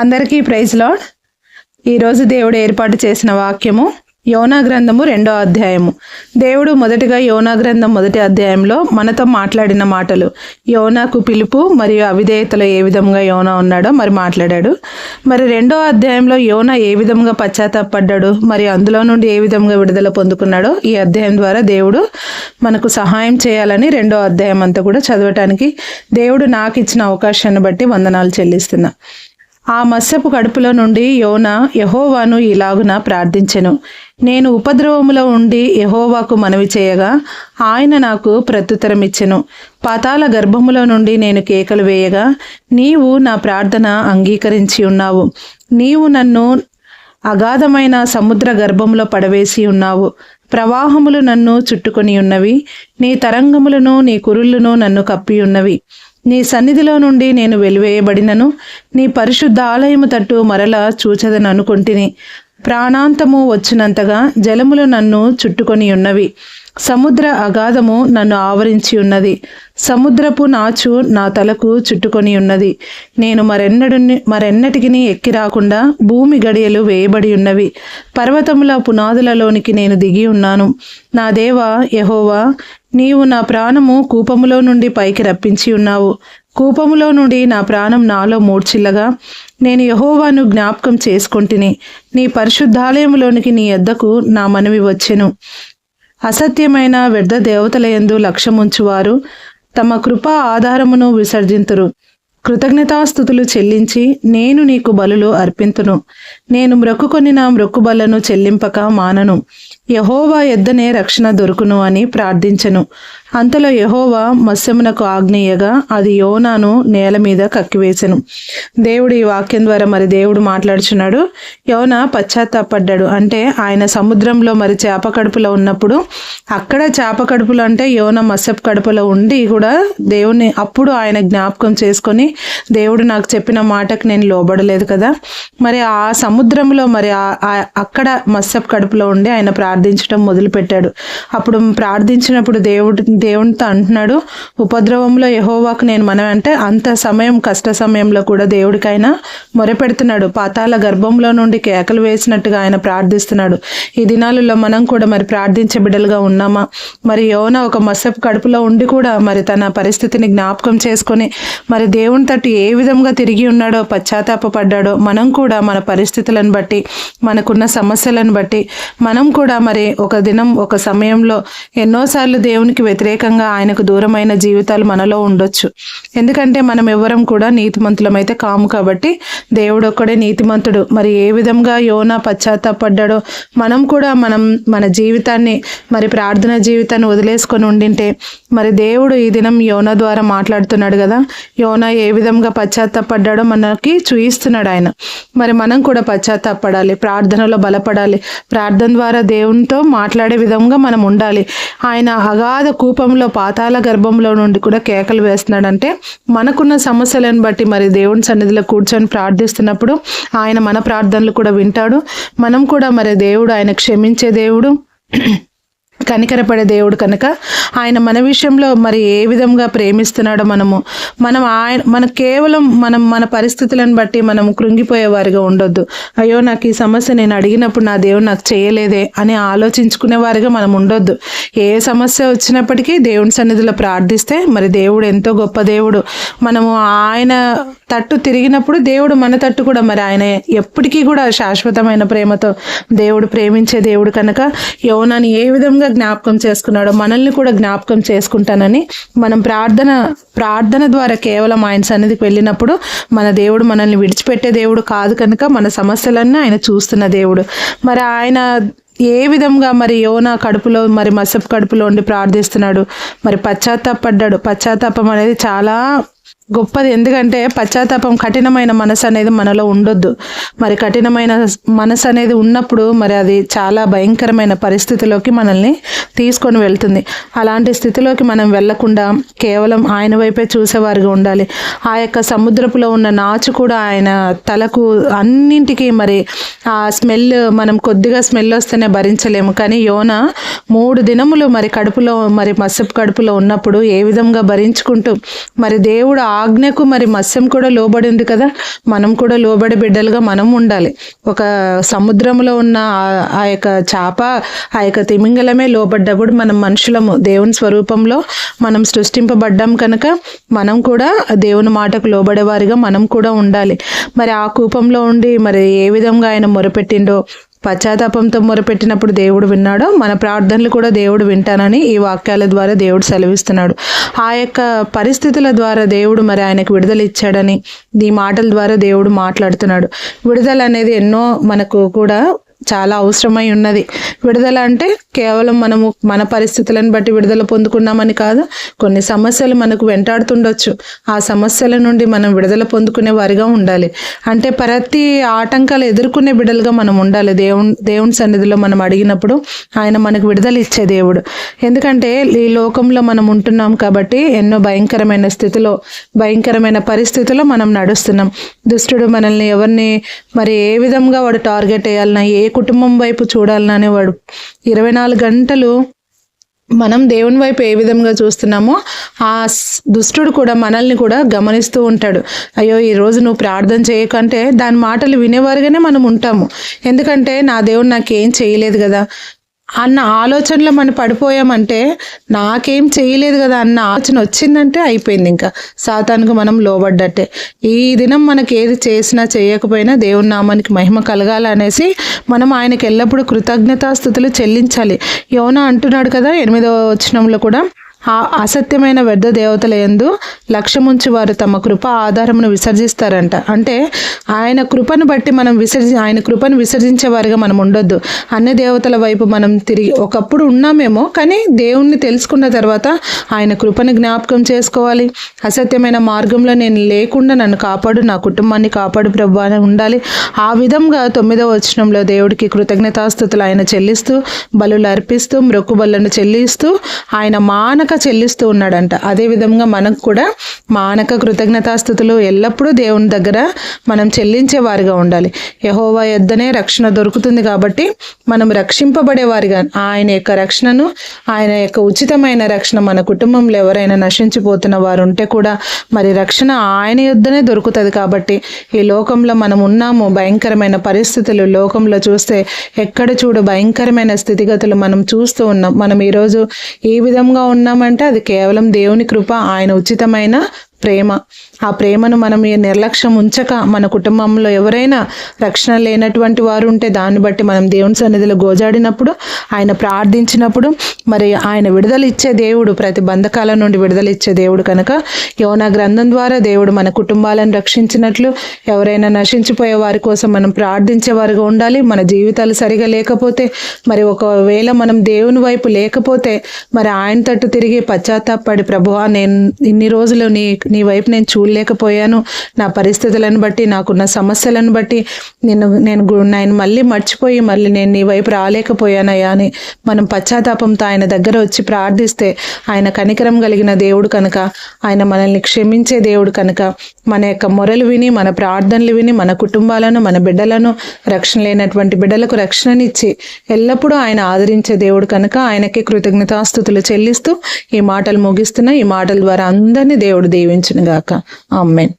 అందరికీ praise lord. ఈరోజు దేవుడు ఏర్పాటు చేసిన వాక్యము యోనా గ్రంథము రెండో అధ్యాయము. దేవుడు మొదటిగా యోనా గ్రంథం మొదటి అధ్యాయంలో మనతో మాట్లాడిన మాటలు. యోనాకు పిలుపు మరియు అవిధేయతలో ఏ విధంగా యోనా ఉన్నాడో మరి మాట్లాడాడు. మరి రెండో అధ్యాయంలో యోనా ఏ విధంగా పశ్చాత్తాపడ్డాడు? మరి అందులో నుండి ఏ విధంగా విడుదల పొందుకున్నాడో ఈ అధ్యాయం ద్వారా దేవుడు మనకు సహాయం చేయాలని రెండో అధ్యాయం అంతా కూడా చదవటానికి దేవుడు నాకు ఇచ్చిన అవకాశాన్ని బట్టి వందనాలు చెల్లిస్తున్నా. ఆ మత్స్యపు కడుపులో నుండి యోన యహోవాను ఇలాగున ప్రార్థించెను. నేను ఉపద్రవములో ఉండి యహోవాకు మనవి చేయగా ఆయన నాకు ప్రత్యుత్తరం ఇచ్చెను పాతాల గర్భములో నుండి నేను కేకలు వేయగా నీవు నా ప్రార్థన అంగీకరించి ఉన్నావు. నీవు నన్ను అగాధమైన సముద్ర గర్భంలో పడవేసి ఉన్నావు. ప్రవాహములు నన్ను చుట్టుకొని ఉన్నవి. నీ తరంగములను నీ కురుళ్ళును నన్ను కప్పి ఉన్నవి. నీ సన్నిధిలో నుండి నేను వెలివేయబడినను నీ పరిశుద్ధ ఆలయము తట్టు మరల చూచదని అనుకుంటుని ప్రాణాంతము వచ్చినంతగా జలములు నన్ను చుట్టుకొని ఉన్నవి. సముద్ర అగాధము నన్ను ఆవరించి ఉన్నది. సముద్రపు నాచు నా తలకు చుట్టుకొని ఉన్నది. నేను మరెన్నడు మరెన్నటికి ఎక్కి రాకుండా భూమి గడియలు వేయబడి ఉన్నవి. పర్వతముల పునాదులలోనికి నేను దిగి ఉన్నాను. నా దేవ యహోవా నీవు నా ప్రాణము కూపములో నుండి పైకి రప్పించి ఉన్నావు. కూపములో నుండి నా ప్రాణం నాలో మూడ్చిల్లగా నేను యహోవాను జ్ఞాపకం చేసుకుంటుని. నీ పరిశుద్ధాలయములోనికి నీ ఎద్దకు నా మనవి వచ్చెను. అసత్యమైన వ్యర్థ దేవతల యందు లక్ష్యముంచువారు తమ కృపా ఆధారమును విసర్జింతురు. కృతజ్ఞతాస్థుతులు చెల్లించి నేను నీకు బలులు అర్పింతును. నేను మ్రొక్కుకొని నా మ్రొక్కుబలను చెల్లింపక మానను. యహోవా ఎద్దనే రక్షణ దొరుకును అని ప్రార్థించను. అంతలో యహోవా మత్స్యమునకు ఆగ్నేయగా అది యోనాను నేల మీద కక్కివేశను దేవుడు ఈ వాక్యం ద్వారా మరి దేవుడు మాట్లాడుచున్నాడు. యోన పశ్చాత్తాపడ్డాడు. అంటే ఆయన సముద్రంలో మరి చేప కడుపులో ఉన్నప్పుడు అక్కడ చేప కడుపులో అంటే యోన మత్స్యపు కడుపులో ఉండి కూడా దేవుని అప్పుడు ఆయన జ్ఞాపకం చేసుకొని దేవుడు నాకు చెప్పిన మాటకు నేను లోబడలేదు కదా. మరి ఆ సముద్రంలో మరి అక్కడ మత్స్యపు కడుపులో ఉండి ఆయన ప్రార్థించడం మొదలుపెట్టాడు. అప్పుడు ప్రార్థించినప్పుడు దేవుడు దేవునితో అంటున్నాడు ఉపద్రవంలో యహోవాకు నేను మనం అంటే అంత సమయం కష్ట సమయంలో కూడా దేవుడికైనా మొరపెడుతున్నాడు. పాతాల గర్భంలో నుండి కేకలు వేసినట్టుగా ఆయన ప్రార్థిస్తున్నాడు. ఈ దినాలలో మనం కూడా మరి ప్రార్థించే బిడ్డలుగా ఉన్నామా? మరి యోన ఒక మసపు కడుపులో ఉండి కూడా మరి తన పరిస్థితిని జ్ఞాపకం చేసుకొని మరి దేవుని తట్టు ఏ విధంగా తిరిగి ఉన్నాడో పశ్చాత్తాపడ్డాడో మనం కూడా మన పరిస్థితులను బట్టి మనకున్న సమస్యలను బట్టి మనం కూడా మరి ఒక దినం ఒక సమయంలో ఎన్నోసార్లు దేవునికి వ్యతిరేకంగా ఆయనకు దూరమైన జీవితాలు మనలో ఉండొచ్చు. ఎందుకంటే మనం ఎవ్వరం కూడా నీతిమంతులమైతే కాము కాబట్టి దేవుడు ఒక్కడే నీతిమంతుడు. మరి ఏ విధంగా యోన పశ్చాత్తాపడ్డాడో మనం కూడా మనం మన జీవితాన్ని మరి ప్రార్థన జీవితాన్ని వదిలేసుకొని ఉండింటే మరి దేవుడు ఈ దినం యోన ద్వారా మాట్లాడుతున్నాడు కదా. యోన ఏ విధంగా పశ్చాత్తాపడ్డాడో మనకి చూయిస్తున్నాడు ఆయన. మరి మనం కూడా పశ్చాత్తాపడాలి ప్రార్థనలో బలపడాలి ప్రార్థన ద్వారా దేవునితో మాట్లాడే విధంగా మనం ఉండాలి. ఆయన అగాధ రూపంలో పాతాల గర్భంలో నుండి కూడా కేకలు వేస్తున్నాడంటే మనకున్న సమస్యలను బట్టి మరి దేవుని సన్నిధిలో కూర్చొని ప్రార్థిస్తున్నప్పుడు ఆయన మన ప్రార్థనలు కూడా వింటాడు. మనం కూడా మరి దేవుడు ఆయన క్షమించే దేవుడు. కనికరపడే దేవుడు కనుక ఆయన మన విషయంలో మరి ఏ విధంగా ప్రేమిస్తున్నాడో మనము మనం ఆయన మన కేవలం మనం మన పరిస్థితులను బట్టి మనం కృంగిపోయేవారిగా ఉండొద్దు. అయ్యో నాకు ఈ సమస్య నేను అడిగినప్పుడు నా దేవుడు నాకు చేయలేదే అని ఆలోచించుకునే వారిగా మనం ఉండొద్దు. ఏ సమస్య వచ్చినప్పటికీ దేవుని సన్నిధిలో ప్రార్థిస్తే మరి దేవుడు ఎంతో గొప్ప దేవుడు. మనము ఆయన తట్టు తిరిగినప్పుడు దేవుడు మన తట్టు కూడా మరి ఆయన ఎప్పటికీ కూడా శాశ్వతమైన ప్రేమతో దేవుడు ప్రేమించే దేవుడు కనుక యోనాని ఏ విధంగా జ్ఞాపకం చేసుకున్నాడో మనల్ని కూడా జ్ఞాపకం చేసుకుంటానని మనం ప్రార్థన ప్రార్థన ద్వారా కేవలం ఆయన సన్నిధికి వెళ్ళినప్పుడు మన దేవుడు మనల్ని విడిచిపెట్టే దేవుడు కాదు కనుక మన సమస్యలన్నీ ఆయన చూస్తున్న దేవుడు. మరి ఆయన ఏ విధంగా మరి యోనా కడుపులో మరి మసపు కడుపులో ఉండి ప్రార్థిస్తున్నాడు? మరి పశ్చాత్తాపడ్డాడు. పశ్చాత్తాపం అనేది చాలా గొప్పది. ఎందుకంటే పశ్చాత్తాపం కఠినమైన మనసు అనేది మనలో ఉండొద్దు. మరి కఠినమైన మనసు అనేది ఉన్నప్పుడు మరి అది చాలా భయంకరమైన పరిస్థితిలోకి మనల్ని తీసుకొని వెళ్తుంది. అలాంటి స్థితిలోకి మనం వెళ్ళకుండా కేవలం ఆయన వైపే చూసేవారుగా ఉండాలి. ఆ యొక్క సముద్రపులో ఉన్న నాచు కూడా ఆయన తలకు అన్నింటికి మరి ఆ స్మెల్ మనం కొద్దిగా స్మెల్ వస్తేనే భరించలేము. కానీ యోన మూడు దినములు మరి కడుపులో మరి మసపు కడుపులో ఉన్నప్పుడు ఏ విధంగా భరించుకుంటూ మరి దేవుడు ఆజ్ఞకు మరి మత్స్యం కూడా లోబడి ఉంది కదా మనం కూడా లోబడి బిడ్డలుగా మనం ఉండాలి. ఒక సముద్రంలో ఉన్న ఆ- యొక్క చేప ఆ యొక్క తిమింగలమే లోబడ్డప్పుడు మనం మనుషులము దేవుని స్వరూపంలో మనం సృష్టింపబడ్డాం కనుక మనం కూడా దేవుని మాటకు లోబడేవారిగా మనం కూడా ఉండాలి. మరి ఆ కూపంలో ఉండి మరి ఏ విధంగా ఆయన మొరపెట్టిండో పశ్చాత్తాపంతో మొరపెట్టినప్పుడు దేవుడు విన్నాడో మన ప్రార్థనలు కూడా దేవుడు వింటానని ఈ వాక్యాల ద్వారా దేవుడు సెలవిస్తున్నాడు. ఆ యొక్క పరిస్థితుల ద్వారా దేవుడు మరి ఆయనకు విడుదల ఇచ్చాడని ఈ మాటల ద్వారా దేవుడు మాట్లాడుతున్నాడు. విడుదల అనేది ఎన్నో మనకు కూడా చాలా అవసరమై ఉన్నది. విడుదల అంటే కేవలం మనము మన పరిస్థితులను బట్టి విడుదల పొందుకున్నామని కాదు కొన్ని సమస్యలు మనకు వెంటాడుతుండొచ్చు. ఆ సమస్యల నుండి మనం విడుదల పొందుకునే వారిగా ఉండాలి. అంటే ప్రతి ఆటంకాలు ఎదుర్కొనే బిడ్డలుగా మనం ఉండాలి. దేవుని దేవుని సన్నిధిలో మనం అడిగినప్పుడు ఆయన మనకు విడుదల ఇచ్చే దేవుడు. ఎందుకంటే ఈ లోకంలో మనం ఉంటున్నాం కాబట్టి ఎన్నో భయంకరమైన స్థితిలో భయంకరమైన పరిస్థితిలో మనం నడుస్తున్నాం. దుష్టుడు మనల్ని ఎవరిని మరి ఏ విధంగా వాడు టార్గెట్ వేయాలన్నా ఏ కుటుంబం వైపు చూడాలని వాడు ఇరవై నాలుగు గంటలు మనం దేవుని వైపు ఏ విధంగా చూస్తున్నామో ఆ దుష్టుడు కూడా మనల్ని కూడా గమనిస్తూ ఉంటాడు. అయ్యో ఈ రోజు నువ్వు ప్రార్థన చేయకంటే దాని మాటలు వినేవారుగానే మనం ఉంటాము. ఎందుకంటే నా దేవుడు నాకేం చేయలేదు కదా? అన్న ఆలోచనలో మనం పడిపోయామంటే నాకేం చేయలేదు కదా అన్న ఆలోచన వచ్చిందంటే అయిపోయింది ఇంకా. సాతానికి మనం లోబడ్డట్టే. ఈ దినం మనకి ఏది చేసినా చేయకపోయినా దేవుని నామానికి మహిమ కలగాలనేసి మనం ఆయనకి ఎల్లప్పుడూ కృతజ్ఞతాస్థుతులు చెల్లించాలి. యోన అంటున్నాడు కదా ఎనిమిదవ వచనంలో కూడా. ఆ అసత్యమైన వ్యర్థ దేవతల యందు లక్ష్యముంచి వారు తమ కృప ఆధారమును విసర్జిస్తారంట. అంటే ఆయన కృపను బట్టి మనం విసర్జి ఆయన కృపను విసర్జించే వారిగా మనం ఉండొద్దు. అన్ని దేవతల వైపు మనం తిరిగి ఒకప్పుడు ఉన్నామేమో కానీ దేవుణ్ణి తెలుసుకున్న తర్వాత ఆయన కృపను జ్ఞాపకం చేసుకోవాలి. అసత్యమైన మార్గంలో నేను లేకుండా నన్ను కాపాడు నా కుటుంబాన్ని కాపాడు ప్రభు అని ఉండాలి. ఆ విధంగా తొమ్మిదవ వచనంలో దేవుడికి కృతజ్ఞతాస్థుతులు ఆయన చెల్లిస్తూ బలులు అర్పిస్తూ మ్రొక్కుబళ్ళను చెల్లిస్తూ ఆయన మానక చెల్లిస్తూ ఉన్నాడంట. అదే విధంగా మనకు కూడా మానక కృతజ్ఞతాస్థుతులు ఎల్లప్పుడూ దేవుని దగ్గర మనం చెల్లించే వారిగా ఉండాలి. యహోవా యొద్దనే రక్షణ దొరుకుతుంది కాబట్టి మనం రక్షింపబడేవారిగా ఆయన యొక్క రక్షణను ఆయన యొక్క ఉచితమైన రక్షణ మన కుటుంబంలో ఎవరైనా నశించిపోతున్న వారు ఉంటే కూడా మరి రక్షణ ఆయన యొద్దనే దొరుకుతుంది కాబట్టి ఈ లోకంలో మనం ఉన్నాము. భయంకరమైన పరిస్థితులు లోకంలో చూస్తే ఎక్కడ చూడు భయంకరమైన స్థితిగతులు మనం చూస్తూ ఉన్నాం. మనం ఈరోజు ఏ విధంగా ఉన్నాం అంటే అది కేవలం దేవుని కృప ఆయన ఉచితమైన ప్రేమ. ఆ ప్రేమను మనం ఈ నిర్లక్ష్యం ఉంచక మన కుటుంబంలో ఎవరైనా రక్షణ లేనటువంటి వారు ఉంటే దాన్ని బట్టి మనం దేవుని సన్నిధిలో గోజాడినప్పుడు ఆయన ప్రార్థించినప్పుడు మరి ఆయన విడుదల ఇచ్చే దేవుడు ప్రతి బంధకాల నుండి విడుదల ఇచ్చే దేవుడు కనుక యోనా గ్రంథం ద్వారా దేవుడు మన కుటుంబాలను రక్షించినట్లు ఎవరైనా నశించిపోయే వారి కోసం మనం ప్రార్థించే వారిగా ఉండాలి. మన జీవితాలు సరిగా లేకపోతే మరి ఒకవేళ మనం దేవుని వైపు లేకపోతే మరి ఆయన తట్టు తిరిగి పశ్చాత్తాపడి ప్రభువా నేను ఇన్ని రోజులు నీ నీ వైపు నేను చూడలేకపోయాను. నా పరిస్థితులను బట్టి నాకున్న సమస్యలను బట్టి నేను నేను ఆయన నేను మళ్ళీ మర్చిపోయి మళ్ళీ నేను నీ వైపు రాలేకపోయానయ్యా అని మనం పశ్చాత్తాపంతో ఆయన దగ్గర వచ్చి ప్రార్థిస్తే ఆయన కనికరం కలిగిన దేవుడు కనుక ఆయన మనల్ని క్షమించే దేవుడు కనుక మన యొక్క మొరలు విని మన ప్రార్థనలు విని మన కుటుంబాలను మన బిడ్డలను రక్షణ లేనటువంటి బిడ్డలకు రక్షణనిచ్చి ఎల్లప్పుడూ ఆయన ఆదరించే దేవుడు కనుక ఆయనకి కృతజ్ఞతాస్థుతులు చెల్లిస్తూ ఈ మాటలు ముగిస్తున్న ఈ మాటల ద్వారా అందరినీ దేవుడు దీవించి గాక. ఆమెన్.